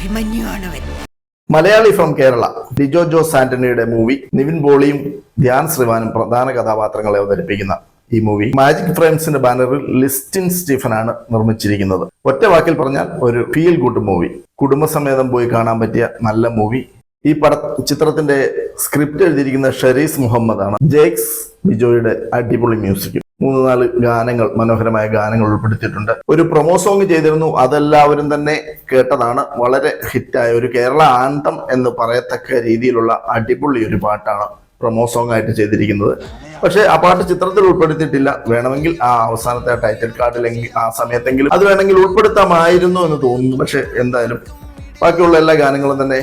അഭിമന്യുവാണവൻ. Malayali from Kerala Lijo Jose ആന്റണിയുടെ movie Nivin ബോളിയും ധ്യാൻ ശ്രീവാനും പ്രധാന കഥാപാത്രങ്ങളെ അവതരിപ്പിക്കുന്ന ഈ മൂവി മാജിക് ഫ്രെയിംസിന്റെ ബാനറിൽ ലിസ്റ്റിൻ സ്റ്റീഫൻ ആണ് നിർമ്മിച്ചിരിക്കുന്നത്. ഒറ്റ വാക്കിൽ പറഞ്ഞാൽ ഒരു ഫീൽ ഗുഡ് മൂവി കുടുംബസമേതം പോയി കാണാൻ പറ്റിയ നല്ല മൂവി ഈ പട ചിത്രത്തിന്റെ സ്ക്രിപ്റ്റ് എഴുതിയിരിക്കുന്ന ഷെരീസ് മുഹമ്മദ് ആണ് ജേക്സ് ബിജോയുടെ അടിപൊളി മ്യൂസിക് മൂന്ന് നാല് ഗാനങ്ങൾ മനോഹരമായ ഗാനങ്ങൾ ഉൾപ്പെടുത്തിയിട്ടുണ്ട്. ഒരു പ്രൊമോ സോങ് ചെയ്തിരുന്നു അതെല്ലാവരും തന്നെ കേട്ടതാണ്. വളരെ ഹിറ്റായ ഒരു കേരള ആന്തം എന്ന് പറയത്തക്ക രീതിയിലുള്ള അടിപൊളി ഒരു പാട്ടാണ് പ്രൊമോ സോങ് ആയിട്ട് ചെയ്തിരിക്കുന്നത്. പക്ഷേ ആ പാട്ട് ചിത്രത്തിൽ ഉൾപ്പെടുത്തിയിട്ടില്ല. വേണമെങ്കിൽ ആ അവസാനത്തെ ടൈറ്റിൽ കാർഡിലെങ്കിൽ ആ സമയത്തെങ്കിലും അത് വേണമെങ്കിൽ ഉൾപ്പെടുത്താമായിരുന്നു എന്ന് തോന്നുന്നു. പക്ഷെ എന്തായാലും ബാക്കിയുള്ള എല്ലാ ഗാനങ്ങളും തന്നെ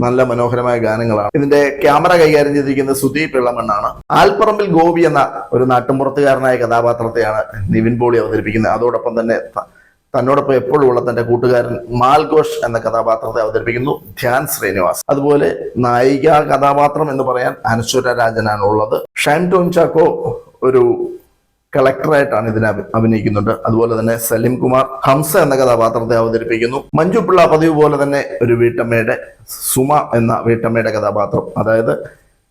നല്ല മനോഹരമായ ഗാനങ്ങളാണ്. ഇതിന്റെ ക്യാമറ കൈകാര്യം ചെയ്തിരിക്കുന്നത് സുദീപ് ഇളമണ്ണാണ്. ആൽപ്പറമ്പിൽ ഗോപി എന്ന ഒരു നാട്ടുമ്പുറത്തുകാരനായ കഥാപാത്രത്തെയാണ് നിവിൻ പോളി അവതരിപ്പിക്കുന്നത്. അതോടൊപ്പം തന്നെ തന്നോടൊപ്പം എപ്പോഴും ഉള്ള തന്റെ കൂട്ടുകാരൻ മാൽഘോഷ് എന്ന കഥാപാത്രത്തെ അവതരിപ്പിക്കുന്നു ധ്യാൻ ശ്രീനിവാസ്. അതുപോലെ നായിക കഥാപാത്രം എന്ന് പറയാൻ അനശ്വര രാജനാണ് ഉള്ളത് ഷൈൻ ടോം ചാക്കോ ഒരു കളക്ടറായിട്ടാണ് ഇതിനെ അഭി- അഭിനയിക്കുന്നുണ്ട്. അതുപോലെ തന്നെ സലിം കുമാർ ഹംസ എന്ന കഥാപാത്രത്തെ അവതരിപ്പിക്കുന്നു. മഞ്ജു പിള്ള പതിവ് പോലെ തന്നെ ഒരു വീട്ടമ്മയുടെ സുമ എന്ന വീട്ടമ്മയുടെ കഥാപാത്രം. അതായത്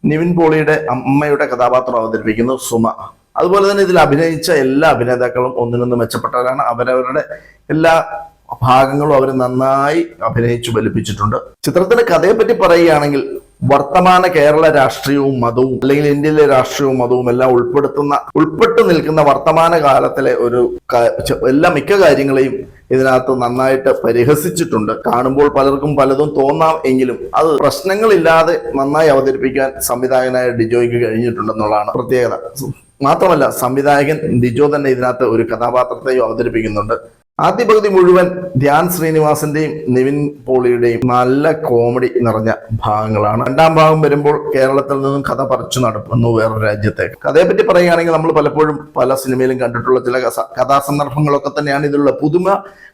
നിവിൻ പോളിയുടെ അമ്മയുടെ കഥാപാത്രം അവതരിപ്പിക്കുന്നു സുമ. അതുപോലെ തന്നെ ഇതിൽ അഭിനയിച്ച എല്ലാ അഭിനേതാക്കളും ഒന്നിനൊന്ന് മെച്ചപ്പെട്ടവരാണ്. അവരവരുടെ എല്ലാ ഭാഗങ്ങളും അവർ നന്നായി അഭിനയിച്ചു ബലിപ്പിച്ചിട്ടുണ്ട്. ചിത്രത്തിന്റെ കഥയെ പറ്റി പറയുകയാണെങ്കിൽ വർത്തമാന കേരള രാഷ്ട്രീയവും മതവും അല്ലെങ്കിൽ ഇന്ത്യയിലെ രാഷ്ട്രീയവും മതവും എല്ലാം ഉൾപ്പെടുത്തുന്ന ഉൾപ്പെട്ടു നിൽക്കുന്ന വർത്തമാന കാലത്തിലെ ഒരു എല്ലാ മിക്ക കാര്യങ്ങളെയും ഇതിനകത്ത് നന്നായിട്ട് പരിഹസിച്ചിട്ടുണ്ട്. കാണുമ്പോൾ പലർക്കും പലതും തോന്നാം എങ്കിലും അത് പ്രശ്നങ്ങളില്ലാതെ നന്നായി അവതരിപ്പിക്കാൻ സംവിധായകനായ ഡിജോയ്ക്ക് കഴിഞ്ഞിട്ടുണ്ടെന്നുള്ളതാണ് പ്രത്യേകത. മാത്രമല്ല സംവിധായകൻ ഡിജോ തന്നെ ഇതിനകത്ത് ഒരു കഥാപാത്രത്തെയും അവതരിപ്പിക്കുന്നുണ്ട്. ആദ്യ പകുതി മുഴുവൻ ധ്യാൻ ശ്രീനിവാസന്റെയും നിവിൻ പോളിയുടെയും നല്ല കോമഡി നിറഞ്ഞ ഭാഗങ്ങളാണ്. രണ്ടാം ഭാഗം വരുമ്പോൾ കേരളത്തിൽ നിന്നും കഥ പറിച്ചു നടക്കുന്നു വേറെ രാജ്യത്തേക്ക്. കഥയെപ്പറ്റി പറ്റി പറയുകയാണെങ്കിൽ നമ്മൾ പലപ്പോഴും പല സിനിമയിലും കണ്ടിട്ടുള്ള ചില കഥാസന്ദർഭങ്ങളൊക്കെ തന്നെയാണ് ഇതിലുള്ള പുതുമ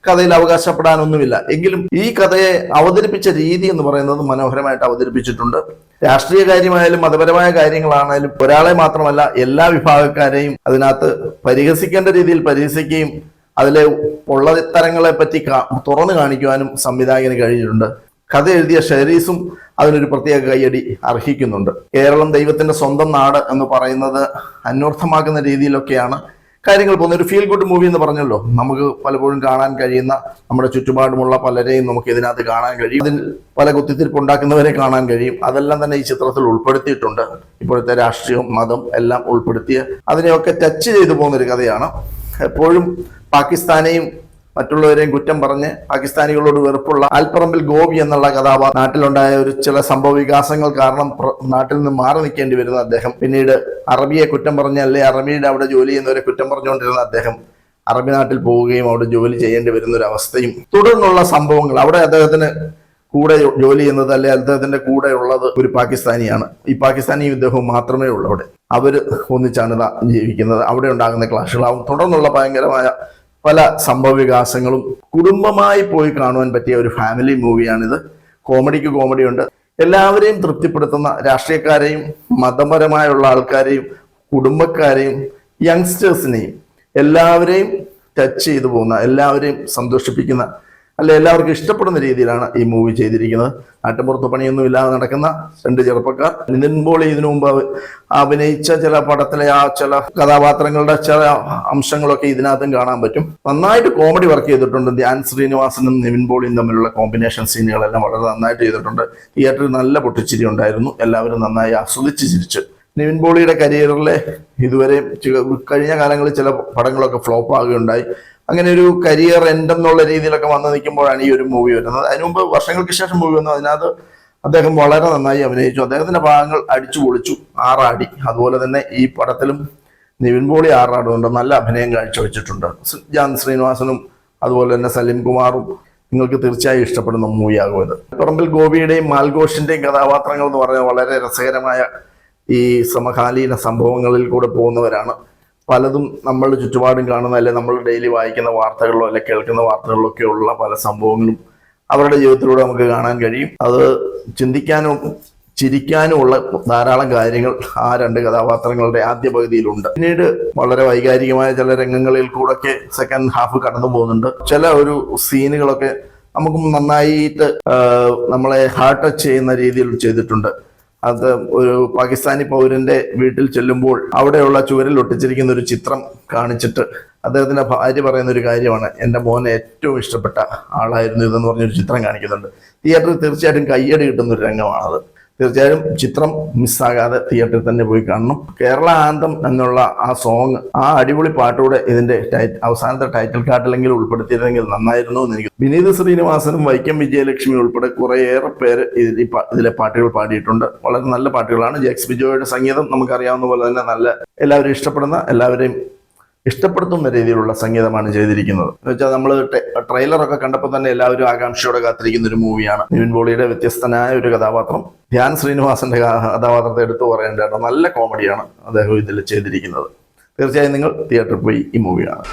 കഥയിൽ അവകാശപ്പെടാനൊന്നുമില്ല. എങ്കിലും ഈ കഥയെ അവതരിപ്പിച്ച രീതി എന്ന് പറയുന്നത് മനോഹരമായിട്ട് അവതരിപ്പിച്ചിട്ടുണ്ട്. രാഷ്ട്രീയ കാര്യമായാലും മതപരമായ കാര്യങ്ങളാണേലും ഒരാളെ മാത്രമല്ല എല്ലാ വിഭാഗക്കാരെയും അതിനകത്ത് പരിഹസിക്കേണ്ട രീതിയിൽ പരിഹസിക്കുകയും അതിലെ പൊള്ളത്തരങ്ങളെ പറ്റി തുറന്നു കാണിക്കുവാനും സംവിധായകന് കഴിഞ്ഞിട്ടുണ്ട്. കഥ എഴുതിയ ഷെരീസും അതിനൊരു പ്രത്യേക കൈയടി അർഹിക്കുന്നുണ്ട്. കേരളം ദൈവത്തിന്റെ സ്വന്തം നാട് എന്ന് പറയുന്നത് അന്വർത്ഥമാക്കുന്ന രീതിയിലൊക്കെയാണ് കാര്യങ്ങൾ പോകുന്നത്. ഒരു ഫീൽ ഗുഡ് മൂവി എന്ന് പറഞ്ഞല്ലോ. നമുക്ക് പലപ്പോഴും കാണാൻ കഴിയുന്ന നമ്മുടെ ചുറ്റുപാടുമുള്ള പലരെയും നമുക്ക് ഇതിനകത്ത് കാണാൻ കഴിയും. അതിൽ പല കുത്തിത്തിരിപ്പ് ഉണ്ടാക്കുന്നവരെ കാണാൻ കഴിയും. അതെല്ലാം തന്നെ ഈ ചിത്രത്തിൽ ഉൾപ്പെടുത്തിയിട്ടുണ്ട്. ഇപ്പോഴത്തെ രാഷ്ട്രീയവും മതം എല്ലാം ഉൾപ്പെടുത്തിയ അതിനെയൊക്കെ ടച്ച് ചെയ്തു പോകുന്ന ഒരു കഥയാണ്. എപ്പോഴും പാകിസ്ഥാനെയും മറ്റുള്ളവരെയും കുറ്റം പറഞ്ഞ് പാകിസ്ഥാനികളോട് വെറുപ്പുള്ള ആൽപ്പറമ്പിൽ ഗോപി എന്നുള്ള കഥാപാത്രം നാട്ടിലുണ്ടായ ഒരു ചില സംഭവ വികാസങ്ങൾ കാരണം നാട്ടിൽ നിന്ന് മാറി നിൽക്കേണ്ടി വരുന്ന അദ്ദേഹം. പിന്നീട് അറബിയെ കുറ്റം പറഞ്ഞ് അല്ലെ അറബിയുടെ അവിടെ ജോലി ചെയ്യുന്നവരെ കുറ്റം പറഞ്ഞുകൊണ്ടിരുന്ന അദ്ദേഹം അറബി നാട്ടിൽ പോവുകയും അവിടെ ജോലി ചെയ്യേണ്ടി വരുന്ന ഒരു അവസ്ഥയും തുടർന്നുള്ള സംഭവങ്ങൾ. അവിടെ അദ്ദേഹത്തിന് കൂടെ ജോലി ചെയ്യുന്നത് അല്ലെ അദ്ദേഹത്തിന്റെ കൂടെ ഉള്ളത് ഒരു പാകിസ്ഥാനിയാണ്. ഈ പാകിസ്ഥാനി യുദ്ധവും മാത്രമേ ഉള്ളൂ അവിടെ. അവർ ഒന്നിച്ചാണ് ജീവിക്കുന്നത്. അവിടെ ഉണ്ടാകുന്ന ക്ലാഷുകളാവും. തുടർന്നുള്ള ഭയങ്കരമായ പല സംഭവ വികാസങ്ങളും കുടുംബമായി പോയി കാണുവാൻ പറ്റിയ ഒരു ഫാമിലി മൂവിയാണിത് കോമഡിക്ക് കോമഡി ഉണ്ട് എല്ലാവരെയും തൃപ്തിപ്പെടുത്തുന്ന രാഷ്ട്രീയക്കാരെയും മതപരമായുള്ള ആൾക്കാരെയും കുടുംബക്കാരെയും യങ്സ്റ്റേഴ്സിനെയും എല്ലാവരെയും ടച്ച് ചെയ്തു പോകുന്ന എല്ലാവരെയും സന്തോഷിപ്പിക്കുന്ന അല്ലെ എല്ലാവർക്കും ഇഷ്ടപ്പെടുന്ന രീതിയിലാണ് ഈ മൂവി ചെയ്തിരിക്കുന്നത്. നാട്ടുമ്പുറത്ത് പണിയൊന്നും ഇല്ലാതെ നടക്കുന്ന രണ്ട് ചെറുപ്പക്കാർ. നിതിൻ ഇതിനു മുമ്പ് അഭിനയിച്ച ചില പടത്തിലെ ആ ചില കഥാപാത്രങ്ങളുടെ ചില അംശങ്ങളൊക്കെ ഇതിനകത്തും കാണാൻ പറ്റും. നന്നായിട്ട് കോമഡി വർക്ക് ചെയ്തിട്ടുണ്ട്. ധ്യാൻ ശ്രീനിവാസനും നിവിൻ പോളിയും തമ്മിലുള്ള കോമ്പിനേഷൻ സീനുകളെല്ലാം വളരെ നന്നായിട്ട് ചെയ്തിട്ടുണ്ട്. തിയേറ്ററിൽ നല്ല പൊട്ടിച്ചിരി ഉണ്ടായിരുന്നു. എല്ലാവരും നന്നായി ആസ്വദിച്ച് ചിരിച്ചു. നിവിൻ പോളിയുടെ കരിയറിലെ ഇതുവരെ കഴിഞ്ഞ കാലങ്ങളിൽ ചില പടങ്ങളൊക്കെ ഫ്ലോപ്പ് ആകുകയുണ്ടായി. അങ്ങനെ ഒരു കരിയർ എൻഡ് എന്നുള്ള രീതിയിലൊക്കെ വന്നു നിൽക്കുമ്പോഴാണ് ഈ ഒരു മൂവി വരുന്നത്. അതിനു മുമ്പ് വർഷങ്ങൾക്ക് ശേഷം മൂവി വന്നു. അതിനകത്ത് അദ്ദേഹം വളരെ നന്നായി അഭിനയിച്ചു. അദ്ദേഹത്തിന്റെ ഭാഗങ്ങൾ അടിച്ചു പൊളിച്ചു. ആറാടി. അതുപോലെ തന്നെ ഈ പടത്തിലും നിവിൻ പോളി ആറാടുകൊണ്ട് നല്ല അഭിനയം കാഴ്ചവെച്ചിട്ടുണ്ട്. ജാൻ ശ്രീനിവാസനും അതുപോലെ തന്നെ സലീം കുമാറും നിങ്ങൾക്ക് തീർച്ചയായും ഇഷ്ടപ്പെടുന്ന മൂവിയാകും ഇത്. പറമ്പിൽ ഗോപിയുടെയും മാൽഘോഷിന്റെയും കഥാപാത്രങ്ങൾ എന്ന് പറഞ്ഞാൽ വളരെ രസകരമായ ഈ സമകാലീന സംഭവങ്ങളിൽ കൂടെ പോകുന്നവരാണ് പലതും നമ്മളുടെ ചുറ്റുപാടും കാണുന്ന അല്ലെ നമ്മൾ ഡെയിലി വായിക്കുന്ന വാർത്തകളിലോ അല്ലെ കേൾക്കുന്ന വാർത്തകളിലോ ഒക്കെ ഉള്ള പല സംഭവങ്ങളും അവരുടെ ജീവിതത്തിലൂടെ നമുക്ക് കാണാൻ കഴിയും. അത് ചിന്തിക്കാനും ചിരിക്കാനും ഉള്ള ധാരാളം കാര്യങ്ങൾ ആ രണ്ട് കഥാപാത്രങ്ങളുടെ ആദ്യ പകുതിയിലുണ്ട്. പിന്നീട് വളരെ വൈകാരികമായ ചില രംഗങ്ങളിൽ കൂടെയൊക്കെ സെക്കൻഡ് ഹാഫ് കടന്നു പോകുന്നുണ്ട്. ചില ഒരു സീനുകളൊക്കെ നമുക്ക് നന്നായിട്ട് നമ്മളെ ഹാർട്ട് ടച്ച് ചെയ്യുന്ന രീതിയിൽ ചെയ്തിട്ടുണ്ട്. അത് ഒരു പാകിസ്ഥാനി പൗരന്റെ വീട്ടിൽ ചെല്ലുമ്പോൾ അവിടെയുള്ള ചുവരിൽ ഒട്ടിച്ചിരിക്കുന്ന ഒരു ചിത്രം കാണിച്ചിട്ട് അദ്ദേഹത്തിന്റെ ഭാര്യ പറയുന്ന ഒരു കാര്യമാണ്. എന്റെ മോനെ ഏറ്റവും ഇഷ്ടപ്പെട്ട ആളായിരുന്നു ഇതെന്ന് പറഞ്ഞൊരു ചിത്രം കാണിക്കുന്നുണ്ട്. തിയേറ്ററിൽ തീർച്ചയായിട്ടും കയ്യടി കിട്ടുന്ന ഒരു രംഗമാണത്. തീർച്ചയായും ചിത്രം മിസ്സാകാതെ തിയേറ്ററിൽ തന്നെ പോയി കാണണം. കേരള ആന്തം എന്നുള്ള ആ സോങ് ആ അടിപൊളി പാട്ടോടെ ഇതിന്റെ അവസാനത്തെ ടൈറ്റിൽ കാർഡിലെങ്കിലും ഉൾപ്പെടുത്തിയിരുന്നെങ്കിൽ നന്നായിരുന്നു എന്ന് എനിക്ക് വിനീത് ശ്രീനിവാസനും വൈക്കം വിജയലക്ഷ്മി ഉൾപ്പെടെ കുറേയേറെ പേര് ഇതിലെ പാട്ടുകൾ പാടിയിട്ടുണ്ട്. വളരെ നല്ല പാട്ടുകളാണ്. ജെക്സ് ബിജോയുടെ സംഗീതം നമുക്കറിയാവുന്ന പോലെ തന്നെ നല്ല എല്ലാവരും ഇഷ്ടപ്പെടുന്ന എല്ലാവരെയും ഇഷ്ടപ്പെടുത്തുന്ന രീതിയിലുള്ള സംഗീതമാണ് ചെയ്തിരിക്കുന്നത്. എന്ന് വെച്ചാൽ നമ്മൾ ട്രെയിലറൊക്കെ കണ്ടപ്പോൾ തന്നെ എല്ലാവരും ആകാംക്ഷയോടെ കാത്തിരിക്കുന്ന ഒരു മൂവിയാണ്. നിവിൻ പോളിയുടെ വ്യത്യസ്തനായ ഒരു കഥാപാത്രം. ധ്യാൻ ശ്രീനിവാസന്റെ കഥാപാത്രത്തെ എടുത്തു പറയേണ്ട നല്ല കോമഡിയാണ് അദ്ദേഹം ഇതിൽ ചെയ്തിരിക്കുന്നത്. തീർച്ചയായും നിങ്ങൾ തിയേറ്ററിൽ പോയി ഈ മൂവി കാണുക